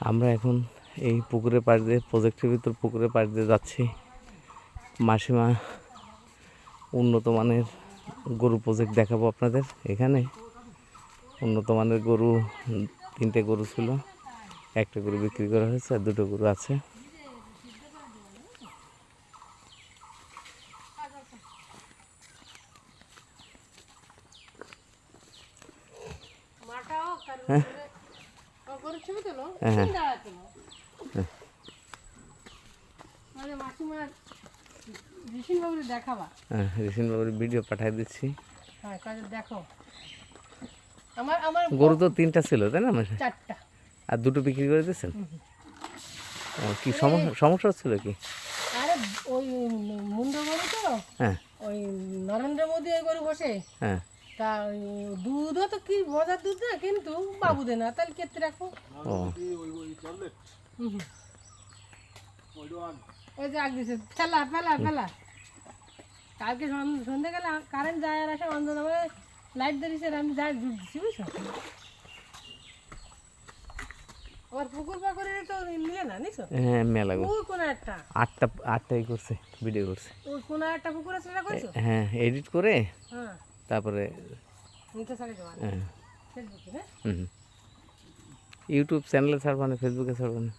আমরা এখন এই পুকুরের পাশ দিয়ে প্রজেক্টের ভিতর পুকুরের পাশ দিয়ে যাচ্ছি। মাসিমা উন্নত মানের গরু প্রজেক্ট দেখাবো আপনাদের এখানে। উন্নত মানের গরু তিনটে গরু ছিল। একটা গরু বিক্রি করা হয়েছে আর দুটো গরু আছে। মাটাও হ্যাঁ। তোলো। মানে হ্যাঁ বাবুর ভিডিও পাঠিয়ে দিচ্ছি। হ্যাঁ দেখো। আমার আমার গরু তো তিনটা ছিল তাই না? চারটা। আর দুটো বিক্রি করে দিয়েছেন? কি সমস্যা সমস্যা হচ্ছিল কি? আরে ওই মুন্ড গরু তো? হ্যাঁ। ওই নরেন্দ্র মোদী ওই গরু বসে হ্যাঁ। তা দুধও তো কি মজার দুধ না কিন্তু বাবু দে না তাহলে কেটে রাখো। ওই যে আগ দিছে ফেলা ফেলা ফেলা। কালকে কারেন্ট যায় আর আসে অন্ধ লাইট ধরেছে আমি যাই দুধ দিছি বুঝছ? পুকুর তো নিলে না নিছো? হ্যাঁ মেলা গো। ওই কোনো একটা। আটটা আটটাই করছে ভিডিও করছে। ওই কোনো একটা পুকুর আছে সেটা করছ? হ্যাঁ এডিট করে হ্যাঁ। তারপরে হ্যাঁ। ইউটিউব চ্যানেলে ছাড়বা না ফেসবুকে ছাড়বা না?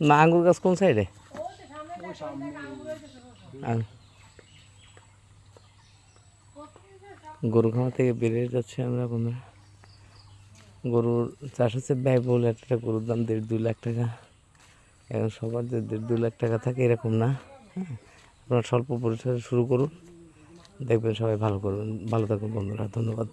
না আঙ্গুর গাছ কোন সাইডে গরু খামার থেকে বেরিয়ে যাচ্ছি আমরা বন্ধুরা। গরুর চাষ হচ্ছে ব্যয়বহুল একটা গরুর দাম দেড় দুই লাখ টাকা। এখন সবার যে দেড় দুই লাখ টাকা থাকে এরকম না হ্যাঁ? আপনারা স্বল্প পরিসরে শুরু করুন। দেখবেন সবাই ভালো করবেন। ভালো থাকুন বন্ধুরা, ধন্যবাদ।